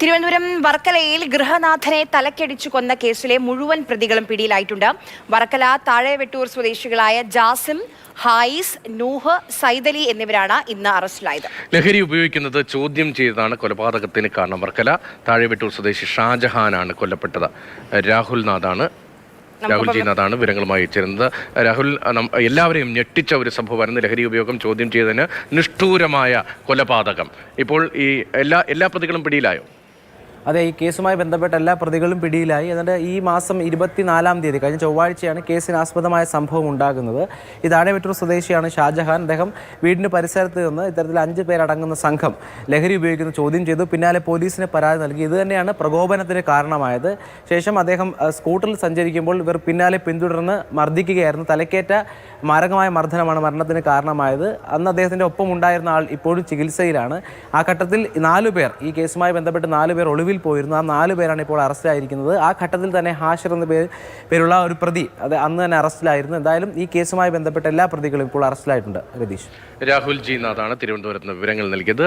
തിരുവനന്തപുരം വർക്കലയിൽ ഗൃഹനാഥനെ തലക്കടിച്ചു കൊന്ന കേസിലെ മുഴുവൻ പ്രതികളും പിടിയിലായിട്ടുണ്ട്. വർക്കല താഴെവെട്ടൂർ സ്വദേശികളായ ജാസിം ഹായിസ് നൂഹ് സൈദലി എന്നിവരാണ് ഇന്ന് അറസ്റ്റിലായത്. ലഹരി ഉപയോഗിക്കുന്നത് ചോദ്യം ചെയ്തതാണ് കൊലപാതകത്തിന് കാരണം. വർക്കല താഴെവെട്ടൂർ സ്വദേശി ഷാജഹാനാണ് കൊല്ലപ്പെട്ടത്. രാഹുൽ നാഥാണ് രാഹുൽ ജി നാഥാണ് വിവരങ്ങളുമായി ചേരുന്നത്. രാഹുൽ എല്ലാവരെയും ഞെട്ടിച്ച ഒരു സംഭവമായിരുന്നു ലഹരി ഉപയോഗം ചോദ്യം ചെയ്തതിന് നിഷ്ഠൂരമായ കൊലപാതകം. ഇപ്പോൾ ഈ എല്ലാ എല്ലാ പ്രതികളും പിടിയിലായോ? അതെ ഈ കേസുമായി ബന്ധപ്പെട്ട എല്ലാ പ്രതികളും പിടിയിലായി. എന്നിട്ട് ഈ മാസം ഇരുപത്തിനാലാം തീയതി കഴിഞ്ഞ ചൊവ്വാഴ്ചയാണ് കേസിന് ആസ്പദമായ സംഭവം ഉണ്ടാകുന്നത്. ഈ താഴെവെട്ടൂർ സ്വദേശിയാണ് ഷാജഹാൻ. അദ്ദേഹം വീടിന് പരിസരത്ത് നിന്ന് ഇത്തരത്തിൽ അഞ്ച് പേരടങ്ങുന്ന സംഘം ലഹരി ഉപയോഗിക്കുന്ന ചോദ്യം ചെയ്തു. പിന്നാലെ പോലീസിന് പരാതി നൽകി. ഇത് തന്നെയാണ് പ്രകോപനത്തിന് കാരണമായത്. ശേഷം അദ്ദേഹം സ്കൂട്ടറിൽ സഞ്ചരിക്കുമ്പോൾ ഇവർ പിന്നാലെ പിന്തുടർന്ന് മർദ്ദിക്കുകയായിരുന്നു. തലക്കേറ്റ മാരകമായ മർദ്ദനമാണ് മരണത്തിന് കാരണമായത്. അന്ന് അദ്ദേഹത്തിന്റെ ഒപ്പം ഉണ്ടായിരുന്ന ആൾ ഇപ്പോഴും ചികിത്സയിലാണ്. ആ ഘട്ടത്തിൽ നാലു പേർ ഈ കേസുമായി ബന്ധപ്പെട്ട് നാലു പേർ ഒളിവിൽ പോയിരുന്നു ആ നാല് പേരാണ് ഇപ്പോൾ അറസ്റ്റിലായിരിക്കുന്നത്. ആ ഘട്ടത്തിൽ തന്നെ ഹാഷർ എന്ന പേര് പേരുള്ള ഒരു പ്രതി അത് അന്ന് തന്നെ അറസ്റ്റിലായിരുന്നു. എന്തായാലും ഈ കേസുമായി ബന്ധപ്പെട്ട എല്ലാ പ്രതികളും ഇപ്പോൾ അറസ്റ്റിലായിട്ടുണ്ട്. രതീഷ്. രാഹുൽ ജി നാഥാണ് തിരുവനന്തപുരത്ത് വിവരങ്ങൾ നൽകിയത്.